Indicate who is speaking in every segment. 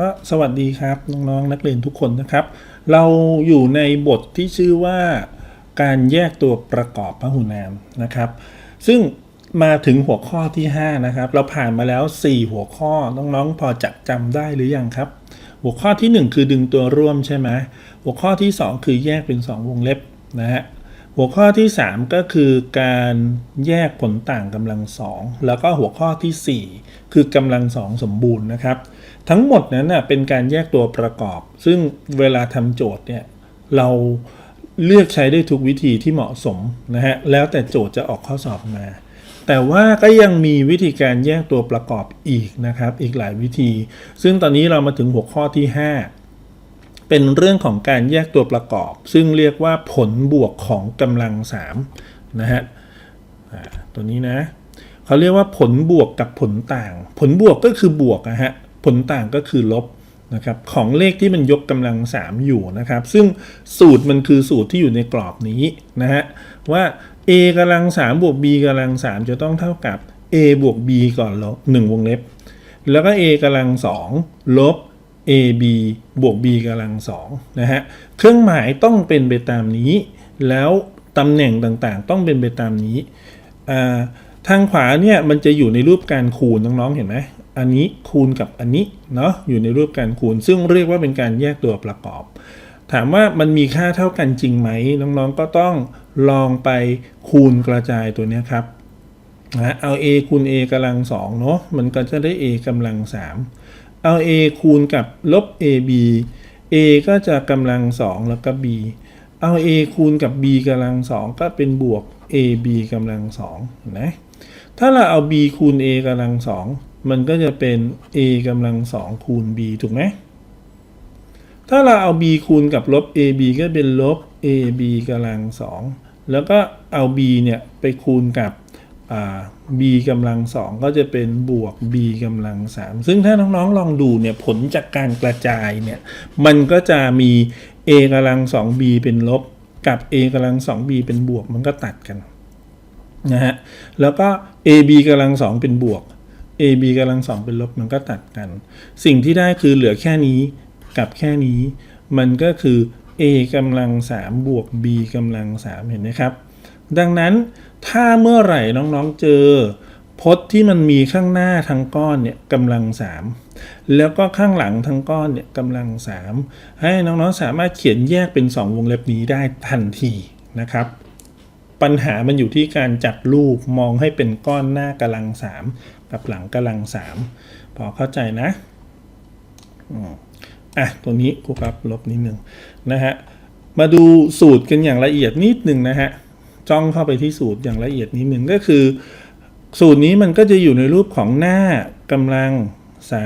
Speaker 1: ก็สวัสดีครับน้องๆนักเรียนทุกคนนะครับ เราอยู่ในบทที่ชื่อว่าการแยกตัวประกอบพหุนามนะครับ ซึ่งมาถึงหัวข้อที่ 5 นะครับ เราผ่านมาแล้ว 4 หัวข้อน้องๆพอจะจำได้หรือยังครับ หัวข้อที่ 1 คือดึงตัวร่วมใช่ไหมหัวข้อที่ 2 คือแยกเป็น 2 วงเล็บนะฮะหัวข้อที่ 3 ก็คือการแยกผลต่างกำลังสองแล้วก็หัวข้อทีสี่4 คือกำลังสองสมบูรณ์นะครับ ทั้งหมดนั้นนะเป็นการแยกตัวประกอบ ซึ่งเวลาทำโจทย์เนี่ยเราเลือกใช้ได้ทุกวิธีที่เหมาะสมนะฮะแล้วแต่โจทย์จะออกข้อสอบมา แต่ว่าก็ยังมีวิธีการแยกตัวประกอบอีกนะครับอีกหลายวิธี ซึ่งตอนนี้เรามาถึงหัวข้อที่ 5 เป็นเรื่องของการแยกตัวประกอบ ซึ่งเรียกว่าผลบวกของกำลัง3นะฮะตัวนี้นะเขาเรียกว่าผลบวกกับผลต่าง ผลบวกก็คือบวกนะฮะ ผลต่างก็คือลบนะครับของเลขที่มันยกกำลัง 3 อยู่นะครับ ซึ่งสูตรมันคือสูตรที่อยู่ในกรอบนี้นะฮะว่า a กำลัง3บวก b กำลัง3จะต้องเท่ากับ a บวก b ก่อนลบ1วงเล็บ แล้วก็ a กำลัง2ลบ ab บวก b กำลัง2นะฮะเครื่องหมายต้องเป็นไปตามนี้ แล้วตำแหน่งต่างๆ ต้องเป็นไปตามนี้อ่าทางขวาเนี่ยมันจะอยู่ในรูปการคูณน้องๆเห็นไหม อันนี้คูณกับอันนี้เนาะอยู่ในรูปการคูณ ซึ่งเรียกว่าเป็นการแยกตัวประกอบ ถามว่ามันมีค่าเท่ากันจริงไหมน้องๆก็ต้องลองไปคูณกระจายตัวนี้ครับนะเอา a คูณ a กำลังสองเนาะมันก็จะได้ a กำลังสามเอา a คูณกับลบ ab a ก็จะกำลังสองแล้วก็ b เอา a คูณกับ b กำลังสองก็เป็นบวก ab กำลังสองนไหมถ้าเราเอา b คูณ a กำลังสอง มันก็จะเป็น a กำลังสองคูณ b ถูกไหม ถ้าเราเอา b คูณกับลบ ab ก็เป็นลบ ab กำลังสองแล้วก็เอา b เนี่ยไปคูณกับ b กำลังสองก็จะเป็นบวก b กำลังสามซึ่งถ้าน้องๆลองดูเนี่ยผลจากการกระจายเนี่ยมันก็จะมี a กำลังสอง b เป็นลบกับ a กำลังสอง b เป็นบวกมันก็ตัดกันนะฮะแล้วก็ ab กำลังสองเป็นบวก ab กำลังสองเป็นลบมันก็ตัดกัน สิ่งที่ได้คือเหลือแค่นี้กับแค่นี้ มันก็คือ a กำลัง3บวก b กำลัง3เห็นไหมครับ ดังนั้นถ้าเมื่อไหร่น้องๆเจอพจน์ที่มันมีข้างหน้าทั้งก้อนเนี่ยกำลัง3แล้วก็ข้างหลังทั้งก้อนเนี่ยกำลัง3ให้น้องๆสามารถเขียนแยกเป็น 2 วงเล็บนี้ได้ทันทีนะครับ ปัญหามันอยู่ที่การจัดรูปมองให้เป็นก้อนหน้ากำลัง3กับหลังกำลัง3พอเข้าใจนะอะตัวนี้ครูครับลบนิดนึงนะฮะมาดูสูตรกันอย่างละเอียดนิดหนึ่งนะฮะจ้องเข้าไปที่สูตรอย่างละเอียดนิดหนึ่งก็คือ สูตรนี้มันก็จะอยู่ในรูปของหน้ากำลัง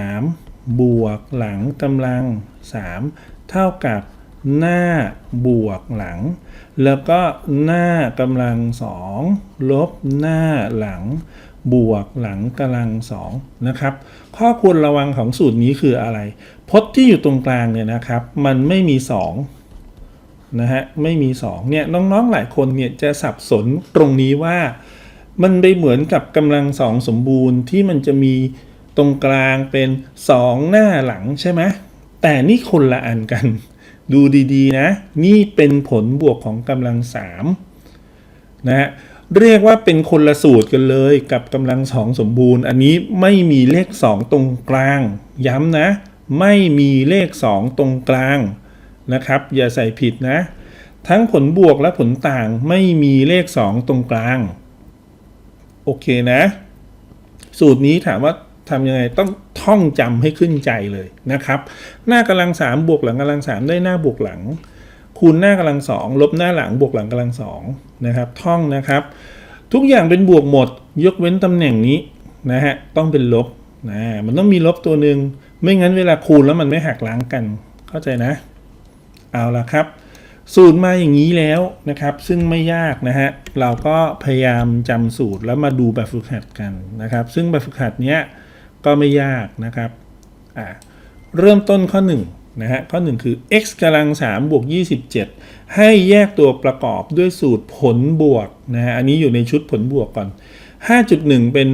Speaker 1: 3 บวกหลังกำลัง 3 เท่ากับ หน้าบวกหลัง แล้วก็หน้ากำลัง2ลบหน้าหลัง บวกหลังกำลังสองนะครับ ข้อควรระวังของสูตรนี้คืออะไร พจน์ที่อยู่ตรงกลางเนี่ยนะครับ มันไม่มี2นะฮะไม่มี2เนี่ยน้องๆหลายคนเนี่ยจะสับสนตรงนี้ว่า มันไปเหมือนกับกำลังสองสมบูรณ์ที่มันจะมีตรงกลางเป็น 2 หน้าหลังใช่ไหมแต่นี่คนละอันกัน ดูดีๆ นะ นี่เป็นผลบวกของกำลัง3นะฮะเรียกว่าเป็นคนละสูตรกันเลยกับกำลังสองสมบูรณ์ อันนี้ไม่มีเลข 2 ตรงกลาง ย้ำนะ ไม่มีเลข 2 ตรงกลางนะครับ อย่าใส่ผิดนะ ทั้งผลบวกและผลต่างไม่มีเลข 2 ตรงกลาง โอเคนะ สูตรนี้ถามว่า ทำยังไงต้องท่องจำให้ขึ้นใจเลยนะครับ หน้ากำลัง3บวกหลังกำลัง3ได้หน้าบวกหลัง คูณหน้ากำลังสองลบหน้าหลังบวกหลังกำลังสองนะครับ ท่องนะครับ ทุกอย่างเป็นบวกหมด ยกเว้นตำแหน่งนี้นะฮะต้องเป็นลบนะมันต้องมีลบตัวหนึ่งไม่งั้นเวลาคูณแล้วมันไม่หักล้างกัน เข้าใจนะ เอาละครับ สูตรมาอย่างนี้แล้วนะครับ ซึ่งไม่ยากนะฮะเราก็พยายามจำสูตรแล้วมาดูแบบฝึกหัดกันนะครับ ซึ่งแบบฝึกหัดเนี้ย ก็ไม่ยากนะครับเริ่มต้นข้อ1นะฮะข้อ 1 คือ x กำลัง3บวก27 ให้แยกตัวประกอบด้วยสูตรผลบวกนะฮะอันนี้อยู่ในชุดผลบวกก่อน 5.1 เป็น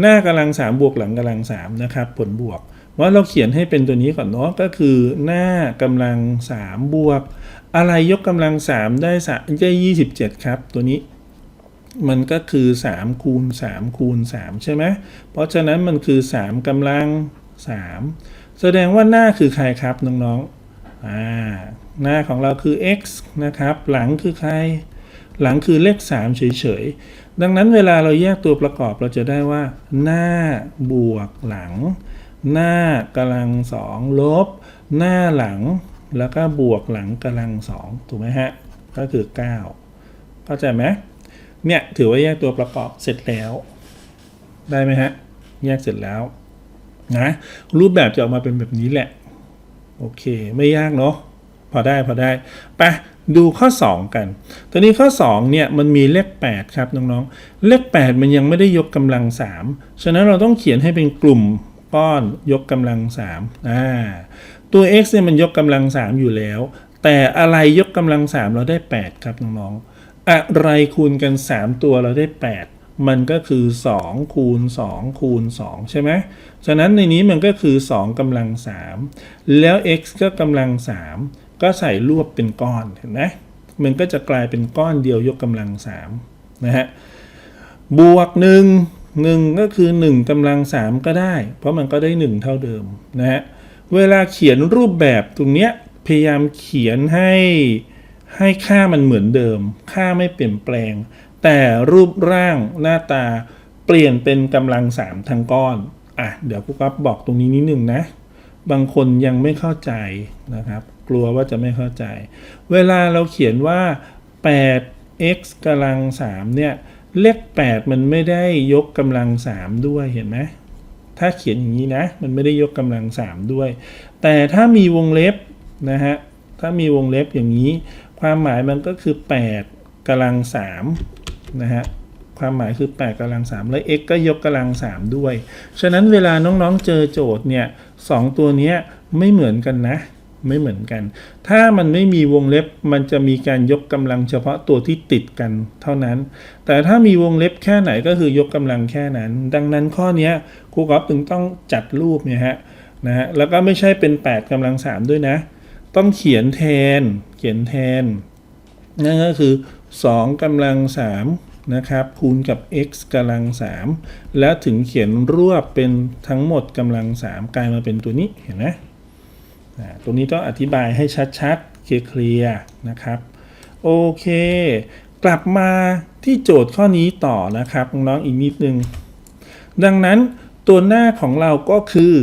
Speaker 1: หน้ากำลัง3บวกหลังกำลัง3นะครับผลบวกว่าเราเขียนให้เป็นตัวนี้ก่อนเนาะก็คือหน้ากำลัง3บวก อะไรยกกำลัง3ได้สได้27 ครับ ตัวนี้ มันก็คือ3คูณ3คูณ3ใช่ไหมเพราะฉะนั้นมันคือ 3กำลัง 3 แสดงว่าหน้าคือใครครับน้องๆอ่าหน้าของเราคือ x นะครับ หลังคือใคร หลังคือเลข 3 เฉยๆ ดังนั้นเวลาเราแยกตัวประกอบเราจะได้ว่า หน้าบวกหลัง หน้ากำลังสองลบ หน้าหลังแล้วก็บวกหลังกำลังสองถูกไหมฮะ ก็คือ 9 เข้าใจไหม เนี่ยถือว่าแยกตัวประกอบเสร็จแล้ว ได้ไหมฮะ แยกเสร็จแล้วนะรูปแบบจะออกมาเป็นแบบนี้แหละ โอเค ไม่ยากเนาะพอได้พอได้ไปดูข้อ 2 กันตัวนี้ข้อ 2 เนี่ย มันมีเลข 8 ครับ น้อง ๆ เลข 8 มันยังไม่ได้ยกกำลัง 3 ฉะนั้นเราต้องเขียนให้เป็นกลุ่มก้อนยกกำลัง3อ่าตัว x เนี่ยมันยกกำลัง 3 อยู่แล้ว แต่อะไรยกกำลัง 3 เราได้ 8 ครับ น้อง ๆ อะไรคูณกัน 3 ตัวเราได้ 8 มันก็คือ 2 คูณ 2 คูณ 2 ใช่ไหมฉะนั้นในนี้มันก็คือ 2กำลัง 3 แล้ว x ก็กำลัง 3 ก็ใส่รวบเป็นก้อนเห็นไหมมันก็จะกลายเป็นก้อนเดียวยกกำลัง 3 นะฮะ บวก 1 1 ก็คือ 1กำลัง 3 ก็ได้ เพราะมันก็ได้ 1 เท่าเดิมนะฮะ เวลาเขียนรูปแบบตรงเนี้ยพยายามเขียนให้ ให้ค่ามันเหมือนเดิม ค่าไม่เปลี่ยนแปลง แต่รูปร่างหน้าตาเปลี่ยนเป็นกำลัง3ทั้งก้อน อะ เดี๋ยวครูก๊อฟบอกตรงนี้นิดนึงนะ บางคนยังไม่เข้าใจนะครับ กลัวว่าจะไม่เข้าใจ เวลาเราเขียนว่า 8x กำลัง3เนี่ย เลข 8 มันไม่ได้ยกกำลัง 3 ด้วยเห็นไหมถ้าเขียนอย่างนี้นะ มันไม่ได้ยกกำลัง 3 ด้วย แต่ถ้ามีวงเล็บนะฮะ ถ้ามีวงเล็บอย่างนี้ ความหมายมันก็คือ 8กำลัง3นะฮะความหมายคือ 8กำลัง 3 แล้ว x ก็ยกกำลัง 3 ด้วย ฉะนั้นเวลาน้องๆเจอโจทย์เนี่ยสองตัวนี้ไม่เหมือนกันนะ ไม่เหมือนกัน ถ้ามันไม่มีวงเล็บมันจะมีการยกกำลังเฉพาะตัวที่ติดกันเท่านั้น แต่ถ้ามีวงเล็บแค่ไหนก็คือยกกำลังแค่นั้น ดังนั้นข้อนี้ครูกอล์ฟถึงต้องจัดรูปเนี่ยฮะนะฮะแล้วก็ไม่ใช่เป็น 8กำลัง 3 ด้วยนะ ต้องเขียนแทน เขียนแทน นั่นก็คือ 2กำลัง3นะครับคูณกับ x กำลัง 3 แล้วถึงเขียนรวบเป็นทั้งหมดกำลัง 3 กลายมาเป็นตัวนี้เห็นไหมตรงนี้ต้องอธิบายให้ชัดๆ เคลียร์นะครับ โอเค กลับมาที่โจทย์ข้อนี้ต่อนะครับน้องๆอีกนิดนึง ดังนั้นตัวหน้าของเราก็คือ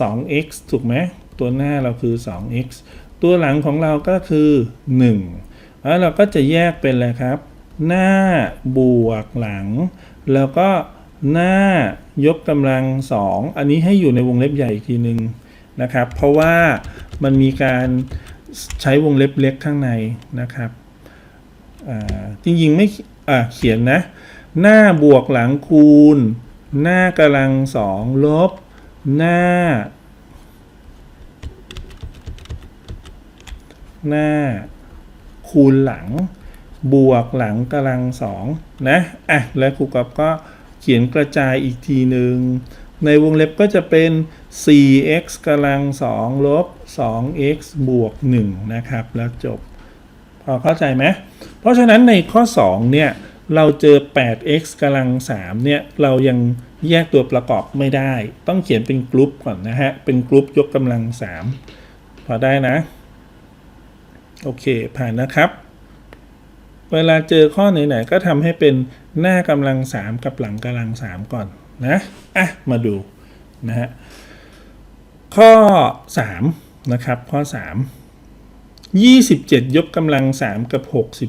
Speaker 1: 2x ถูกไหม ตัวหน้าเราคือ 2x ตัวหลังของเราก็คือ1แล้วเราก็จะแยกเป็นอะไรครับ หน้าบวกหลัง แล้วก็หน้ายกกำลัง 2 อันนี้ให้อยู่ในวงเล็บใหญ่อีกทีหนึ่งนะครับ เพราะว่ามันมีการใช้วงเล็บเล็กข้างในนะครับจริงๆไม่เขียนนะ หน้าบวกหลังคูณ หน้ากำลังสองลบ หน้า หน้า คูณหลัง บวกหลังกำลังสองนะอะแล้วครูกอบก็เขียนกระจายอีกทีหนึ่งในวงเล็บก็จะเป็น 4x กำลังสองลบ 2x บวก 1 นะครับ แล้วจบ พอเข้าใจไหม เพราะฉะนั้นในข้อ 2 เนี่ย เราเจอ 8x กำลัง3เนี่ย เรายังแยกตัวประกอบไม่ได้ ต้องเขียนเป็นกรุ๊ปก่อนนะฮะ เป็นกรุ๊ปยกกำลัง 3 พอได้นะ โอเค ผ่านนะครับ เวลาเจอข้อไหนๆก็ทำให้เป็นหน้ากำลัง3กับหลังกำลัง3ก่อนนะอะมาดูนะฮะข้อ3นะครับข้อ 3 27 ยกกำลัง 3 กับ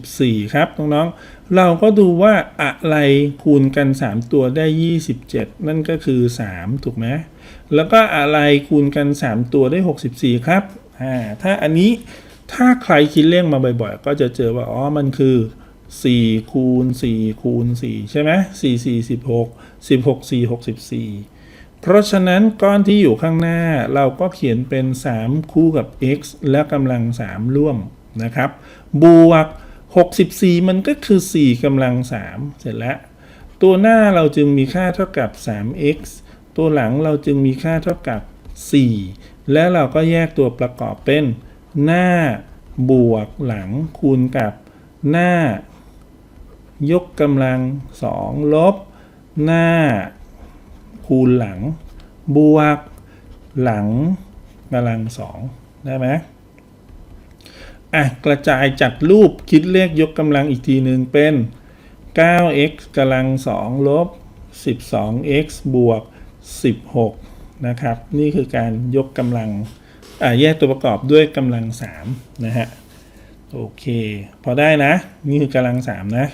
Speaker 1: 64 ครับน้องๆเราก็ดูว่าอะไรคูณกัน 3 ตัวได้ 27 นั่นก็คือ 3 ถูกไหมแล้วก็อะไรคูณกัน 3 ตัวได้ 64 ครับอ่าถ้าอันนี้ ถ้าใครคิดเลขมาบ่อยๆ ก็จะเจอว่า อ๋อ มันคือ4คูณ4คูณ4ใช่ไหม4 4 16 16 4 64 เพราะฉะนั้นก้อนที่อยู่ข้างหน้าเราก็เขียนเป็น 3 คู่กับ x และกำลัง 3 ร่วมนะครับ บวก 64 มันก็คือ 4กำลัง 3 เสร็จแล้ว ตัวหน้าเราจึงมีค่าเท่ากับ 3x ตัวหลังเราจึงมีค่าเท่ากับ 4 แล้วเราก็แยกตัวประกอบเป็น หน้าบวกหลังคูณกับหน้า ยกกำลัง2ลบ หน้า คูณหลัง บวกหลังกำลังสองได้ไหมอะกระจายจัดรูปคิดเลขยกกำลังอีกทีหนึ่งเป็น 9x กำลัง2ลบ 12x บวก 16 นะครับ นี่คือการยกกำลัง แยกตัวประกอบด้วยกำลัง3นะฮะโอเค พอได้นะ นี่คือกำลัง3นะ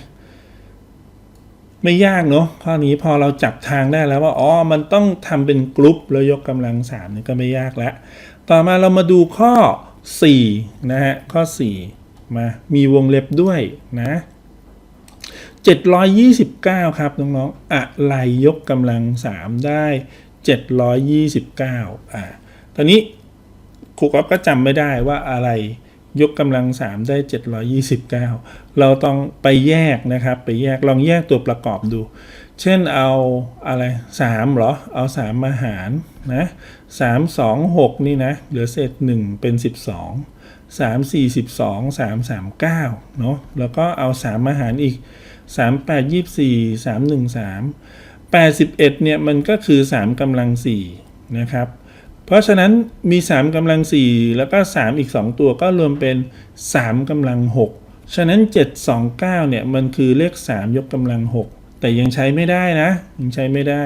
Speaker 1: ไม่ยากเนาะข้อนี้พอเราจับทางได้แล้วว่าอ๋อมันต้องทำเป็นกรุ๊ปแล้วยกกำลัง3นี่ก็ไม่ยากแล้วต่อมาเรามาดูข้อ4นะฮะข้อ 4 มามีวงเล็บด้วยนะ 729 ครับน้องๆอะไรยกกำลัง 3 ได้ 729อ่าตอนนี้ รูก๊อฟก็จำไม่ได้ว่าอะไรยกกำลัง 3 ได้ 729 เราต้องไปแยกนะครับ ไปแยกลองแยกตัวประกอบดู เช่นเอาอะไร 3 เหรอ เอา 3 มาหารนะ3 2 6 นี่นะ เหลือเศษ 1 เป็น 12 3 4 12 3 3 9เนาะแล้วก็เอา 3 มาหารอีก 3 8 24 3 1 3 81เนี่ยมันก็คือ 3กำลัง4นะครับ เพราะฉะนั้นมี 3กำลัง 4 แล้วก็ 3 อีก 2 ตัวก็รวมเป็น 3กำลัง 6 ฉะนั้น 729 เนี่ย มันคือเลข 3 ยกกำลัง 6 แต่ยังใช้ไม่ได้นะ ยังใช้ไม่ได้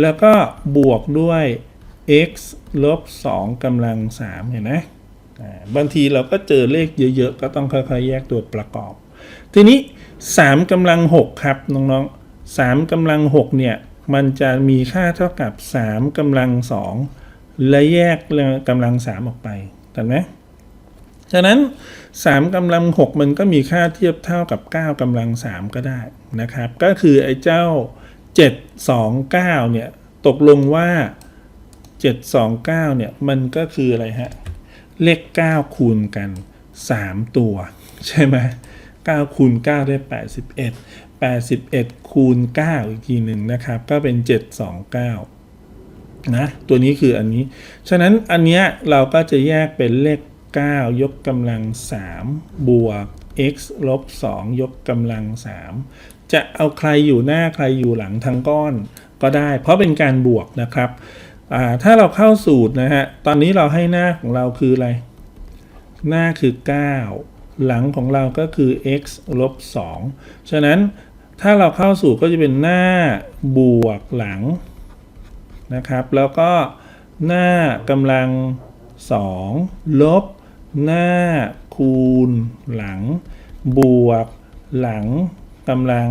Speaker 1: แล้วก็บวกด้วย x ลบ2กำลัง 3 เห็นไหมบางทีเราก็เจอเลขเยอะๆ ก็ต้องค่อยๆ แยกตัวประกอบ ทีนี้ 3กำลัง 6 ครับ น้องๆ3กำลัง 6 เนี่ย มันจะมีค่าเท่ากับ 3กำลัง 2 และแยกกำลัง3ออกไปถูกไหมฉะนั้น3กำลัง 6 มันก็มีค่าเทียบเท่ากับ 9กำลัง 3 ก็ได้นะครับ ก็คือไอ้เจ้า 729 เนี่ย ตกลงว่า 729 เนี่ย มันก็คืออะไรฮะ เลข 9 คูณกัน 3 ตัว ใช่ไหม9คูณ 9 ได้ 81 81 คูณ 9 อีกทีหนึ่งนะครับ ก็เป็น 729 นะตัวนี้คืออันนี้ ฉะนั้นอันเนี้ยเราก็จะแยกเป็นเลข 9 ยกกำลัง 3 บวก x ลบ 2 ยกกำลัง 3 จะเอาใครอยู่หน้าใครอยู่หลังทั้งก้อนก็ได้ เพราะเป็นการบวกนะครับถ้าเราเข้าสูตรนะฮะ ตอนนี้เราให้หน้าของเราคืออะไร หน้าคือ 9 หลังของเราก็คือ x ลบ 2 ฉะนั้นถ้าเราเข้าสู่ก็จะเป็นหน้าบวกหลัง นะครับ แล้วก็หน้ากำลัง 2 ลบ หน้าคูณ หลัง บวก หลังกำลัง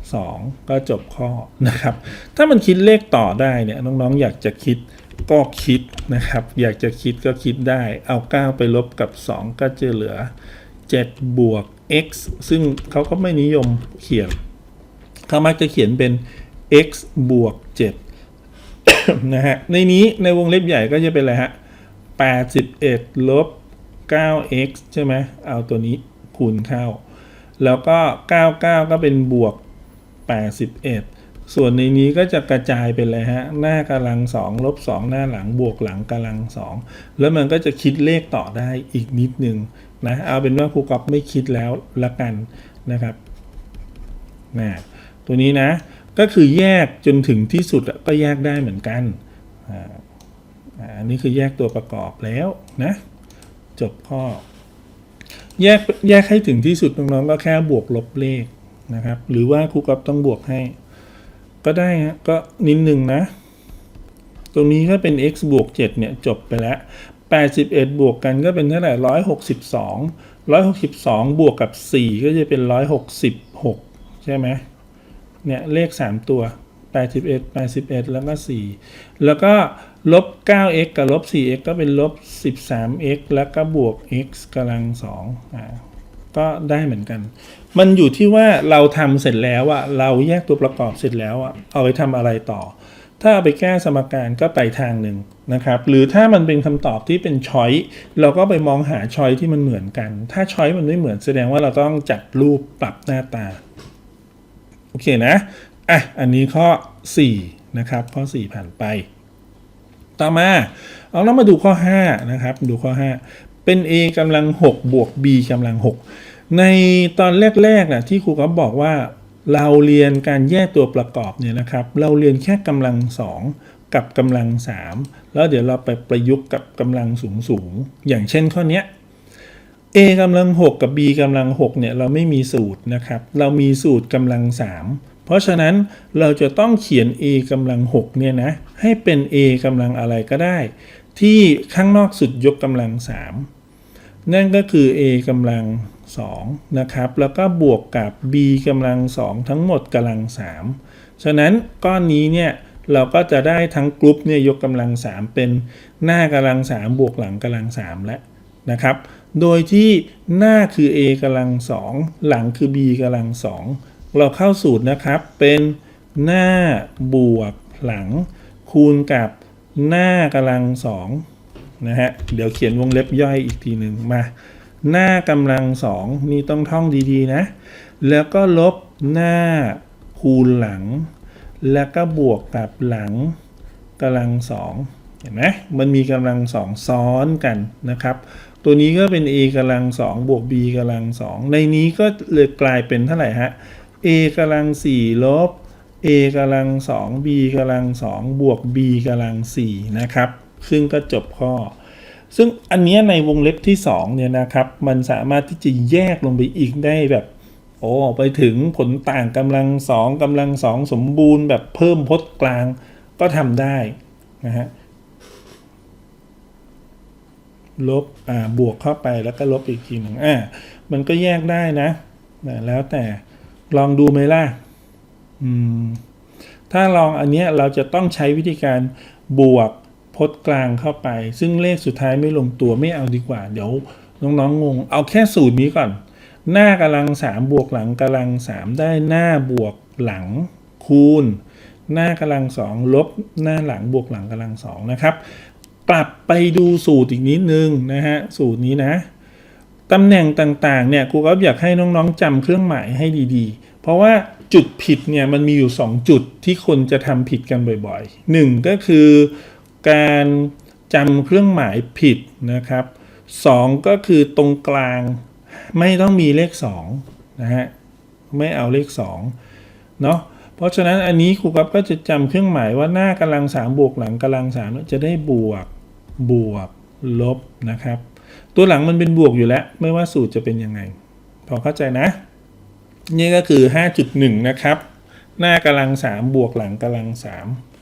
Speaker 1: 2 ก็จบข้อนะครับ ถ้ามันคิดเลขต่อได้เนี่ยน้องๆอยากจะคิดก็คิดนะครับ อยากจะคิดก็คิดได้ เอา 9 ไปลบกับ 2 ก็จะเหลือ 7 บวก x ซึ่งเขาก็ไม่นิยมเขียนเขามักจะเขียนเป็น x บวก 7 นะฮะ ในนี้ในวงเล็บใหญ่ก็จะเป็นอะไรฮะ81ลบ 9x ใช่ไหมเอาตัวนี้คูณเข้า แล้วก็ 99 ก็เป็นบวก 81 ส่วนในนี้ก็จะกระจายเป็นอะไรฮะ หน้ากำลัง 2 ลบ 2 หน้าหลังบวกหลังกำลัง 2 แล้วมันก็จะคิดเลขต่อได้อีกนิดนึงนะ เอาเป็นว่าครูกอฟไม่คิดแล้วละกันนะครับนะตัวนี้นะ ก็คือแยกจนถึงที่สุดก็แยกได้เหมือนกันอันนี้คือแยกตัวประกอบแล้วนะ จบข้อ แยกแยกให้ถึงที่สุดน้องๆก็แค่บวกลบเลขนะครับ หรือว่าครูกอฟต้องบวกให้ ก็ได้ฮะก็นิดหนึ่งนะ ตรงนี้ถ้าเป็น x บวก 7 เนี่ย จบไปแล้ว 81 บวกกันก็เป็นเท่าไหร่162 162 บวกกับ 4 ก็จะเป็น 166 ใช่ไหม เนี่ยเลข 3 ตัว 81 81 แล้วก็ 4 แล้วก็ลบ 9x กับลบ 4x ก็เป็นลบ 13x แล้วก็บวก x กำลัง2อ่าก็ได้เหมือนกัน มันอยู่ที่ว่าเราทำเสร็จแล้วอะเราแยกตัวประกอบเสร็จแล้วอะเอาไปทำอะไรต่อ ถ้าเอาไปแก้สมการก็ไปทางหนึ่งนะครับ หรือถ้ามันเป็นคำตอบที่เป็นช้อยเราก็ไปมองหาช้อยที่มันเหมือนกัน ถ้าช้อยมันไม่เหมือนแสดงว่าเราต้องจัดรูปปรับหน้าตา อเคนะอะอันนี้ข้อ 4 นะครับ ข้อ 4 ผ่านไป ต่อมาเอาเรามาดูข้อ 5 นะครับ ดูข้อ 5 เป็น a กำลัง 6 บวก b กำลัง 6 ในตอนแรกๆนะที่ครูก็บอกว่าเราเรียนการแยกตัวประกอบเนี่ยนะครับ เราเรียนแค่กำลัง 2กับกำลัง 3 แล้วเดี๋ยวเราไปประยุกต์กับกำลังสูง ๆ อย่างเช่นข้อนี้ a กำลัง 6 กับ b กำลัง 6 เนี่ย เราไม่มีสูตรนะครับ เรามีสูตรกำลัง 3 เพราะฉะนั้นเราจะต้องเขียน a กำลัง 6 เนี่ยนะ ให้เป็น a กำลังอะไรก็ได้ ที่ข้างนอกสุดยกกำลัง 3 นั่นก็คือ a กำลัง 2 นะครับ แล้วก็บวกกับ b กำลัง 2 ทั้งหมดกำลัง 3 ฉะนั้นก้อนนี้เนี่ยเราก็จะได้ทั้งกรุ๊ปเนี่ยยกกำลัง 3 เป็นหน้ากำลัง 3 บวกหลังกำลัง 3 แล้ว นะครับ โดยที่หน้าคือ a กำลัง2หลังคือ b กำลัง2เราเข้าสูตรนะครับเป็นหน้าบวกหลัง คูณกับหน้ากำลัง2นะฮะเดี๋ยวเขียนวงเล็บย่อยอีกทีหนึ่งมา หน้ากำลัง2นี่ต้องท่องดีๆนะ แล้วก็ลบหน้าคูณหลัง แล้วก็บวกกับหลังกำลังสอง ห็นไหมมันมีกำลังสองซ้อนกันนะครับ ตัวนี้ก็เป็น a กำลังสองบวก b กำลังสองในนี้ก็เลยกลายเป็นเท่าไหร่ฮะ a กำลังสี่ลบ a กำลังสอง b กำลังสองบวก b กำลังสี่นะครับซึ่งก็จบข้อ ซึ่งอันเนี้ยในวงเล็บที่2เนี่ยนะครับมันสามารถที่จะแยกลงไปอีกได้แบบโอ้ไปถึงผลต่างกำลังสองกำลังสองสมบูรณ์แบบเพิ่มพจน์กลางก็ทำได้นะฮะ ลบอ่าบวกเข้าไปแล้วก็ลบอีกทีหนึ่งอ่ามันก็แยกได้นะนะแล้วแต่ลองดูไหมล่ะอืมถ้าลองอันเนี้ยเราจะต้องใช้วิธีการบวกพจน์กลางเข้าไป ซึ่งเลขสุดท้ายไม่ลงตัวไม่เอาดีกว่า เดี๋ยวน้องๆงง เอาแค่สูตรนี้ก่อน หน้ากำลังสามบวกหลังกำลังสามได้หน้าบวกหลังคูณ หน้ากำลังสองลบหน้าหลังบวกหลังกำลังสองนะครับ กลับไปดูสูตรอีกนิดนึงนะฮะสูตรนี้นะตำแหน่งต่างๆเนี่ยครูก็อยากให้น้องๆจำเครื่องหมายให้ดีๆ เพราะว่าจุดผิดเนี่ยมันมีอยู่ 2 จุดที่คนจะทำผิดกันบ่อยๆ 1 ก็คือการจำเครื่องหมายผิดนะครับ 2 ก็คือตรงกลางไม่ต้องมีเลข2นะฮะไม่เอาเลข2เนาะเพราะฉะนั้นอันนี้ครูกับก็จะจำเครื่องหมายว่าหน้ากำลัง3บวกหลังกำลัง3จะได้บวก บวก ลบนะครับ ตัวหลังมันเป็นบวกอยู่แล้ว ไม่ว่าสูตรจะเป็นยังไง พอเข้าใจนะ นี่ก็คือ 5.1 นะครับ หน้ากำลัง 3 บวกหลังกำลัง 3